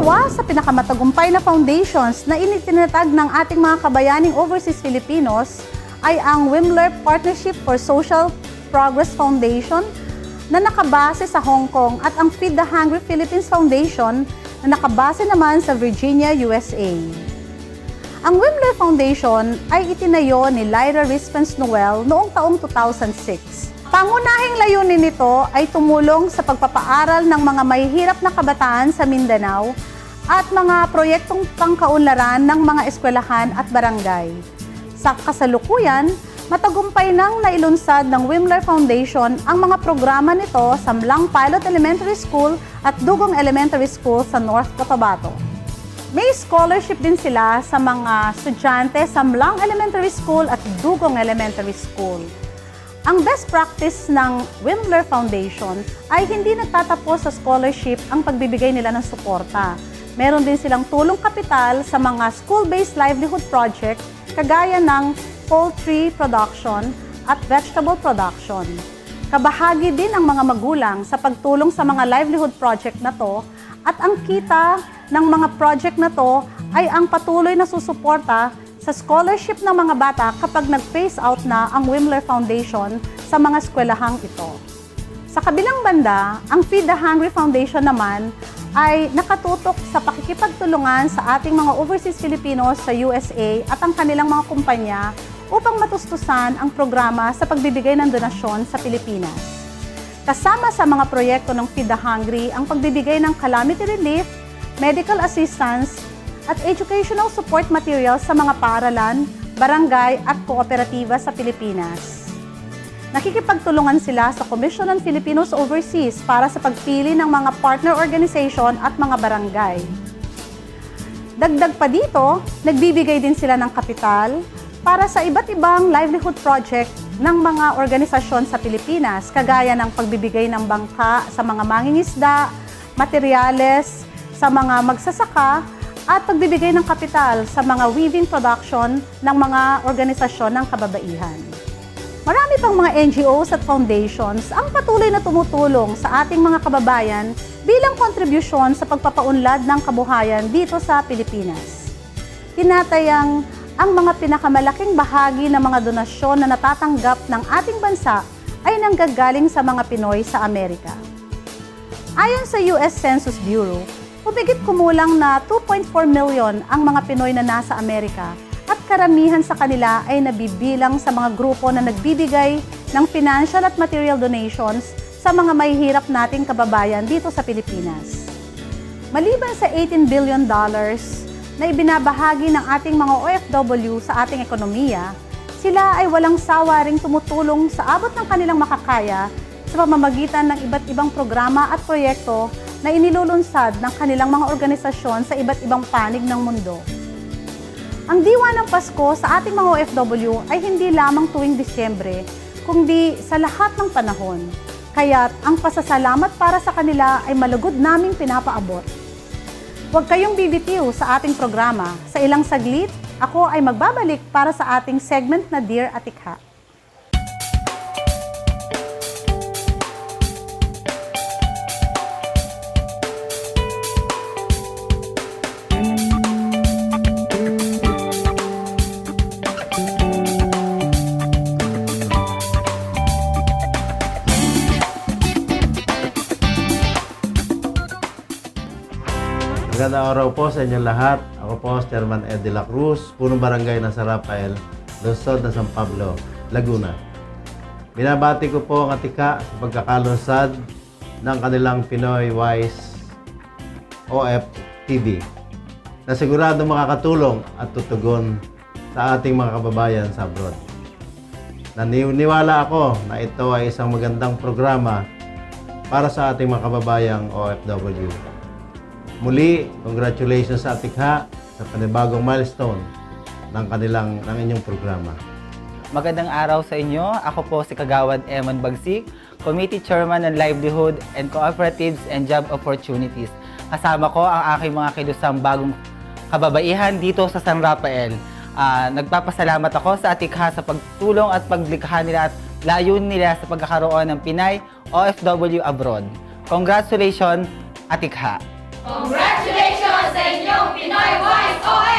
Isa sa pinakamatagumpay na foundations na initinatag ng ating mga kabayaning overseas Filipinos ay ang Wimler Partnership for Social Progress Foundation na nakabase sa Hong Kong at ang Feed the Hungry Philippines Foundation na nakabase naman sa Virginia, USA. Ang Wimler Foundation ay itinayo ni Lyra Rispens Noel noong taong 2006. Pangunahing layunin nito ay tumulong sa pagpapaaral ng mga mahihirap na kabataan sa Mindanao at mga proyektong pangkaunlaran ng mga eskwelahan at barangay. Sa kasalukuyan, matagumpay nang nailunsad ng Wimler Foundation ang mga programa nito sa Mlang Pilot Elementary School at Dugong Elementary School sa North Cotabato. May scholarship din sila sa mga estudyante sa Mlang Elementary School at Dugong Elementary School. Ang best practice ng Wimler Foundation ay hindi nagtatapos sa scholarship ang pagbibigay nila ng suporta. Meron din silang tulong kapital sa mga school-based livelihood project kagaya ng poultry production at vegetable production. Kabahagi din ang mga magulang sa pagtulong sa mga livelihood project na to at ang kita ng mga project na to ay ang patuloy na susuporta sa scholarship ng mga bata kapag nag-phase out na ang Wimler Foundation sa mga eskwelahang ito. Sa kabilang banda, ang Feed the Hungry Foundation naman ay nakatutok sa pakikipagtulungan sa ating mga overseas Filipinos sa USA at ang kanilang mga kumpanya upang matustusan ang programa sa pagbibigay ng donasyon sa Pilipinas. Kasama sa mga proyekto ng Feed the Hungry ang pagbibigay ng calamity relief, medical assistance, at educational support materials sa mga paaralan, barangay at kooperatiba sa Pilipinas. Nakikipagtulungan sila sa Commission on Filipinos Overseas para sa pagpili ng mga partner organization at mga barangay. Dagdag pa dito, nagbibigay din sila ng kapital para sa iba't ibang livelihood project ng mga organisasyon sa Pilipinas, kagaya ng pagbibigay ng bangka sa mga mangingisda, materyales sa mga magsasaka, at pagbibigay ng kapital sa mga weaving production ng mga organisasyon ng kababaihan. Marami pang mga NGOs at foundations ang patuloy na tumutulong sa ating mga kababayan bilang kontribusyon sa pagpapaunlad ng kabuhayan dito sa Pilipinas. Tinatayang ang mga pinakamalaking bahagi ng mga donasyon na natatanggap ng ating bansa ay nanggagaling sa mga Pinoy sa Amerika. Ayon sa US Census Bureau, Humigit kumulang na 2.4 million ang mga Pinoy na nasa Amerika at karamihan sa kanila ay nabibilang sa mga grupo na nagbibigay ng financial at material donations sa mga mahihirap nating kababayan dito sa Pilipinas. Maliban sa 18 billion dollars na ibinabahagi ng ating mga OFW sa ating ekonomiya, sila ay walang sawa ring tumutulong sa abot ng kanilang makakaya sa pamamagitan ng iba't ibang programa at proyekto na inilulunsad ng kanilang mga organisasyon sa iba't ibang panig ng mundo. Ang diwa ng Pasko sa ating mga OFW ay hindi lamang tuwing Disyembre, kundi sa lahat ng panahon. Kaya't ang pasasalamat para sa kanila ay malugod naming pinapaabot. Huwag kayong bibitiw sa ating programa. Sa ilang saglit, ako ay magbabalik para sa ating segment na Dear Atikha. Magandang araw po sa inyong lahat. Ako po Chairman Ed de la Cruz, punong barangay ng San Rafael, Luzon na San Pablo, Laguna. Binabati ko po ang atika sa pagkakalunsad ng kanilang Pinoy Wise OFTV na sigurado makakatulong at tutugon sa ating mga kababayan sa abroad. Naniniwala ako na ito ay isang magandang programa para sa ating mga kababayang OFW. Muli, congratulations sa Atikha sa panibagong milestone ng kanilang ng inyong programa. Magandang araw sa inyo. Ako po si Kagawad Eman Bagsik, Committee Chairman ng Livelihood and Cooperatives and Job Opportunities. Kasama ko ang aking mga kilusang bagong kababaihan dito sa San Rafael. Ah, nagpapasalamat ako sa Atikha sa pagtulong at paglikha nila at layunin nila sa pagkakaroon ng Pinay OFW abroad. Congratulations, Atikha! Congratulations, inyong Pinoy Wise OMG!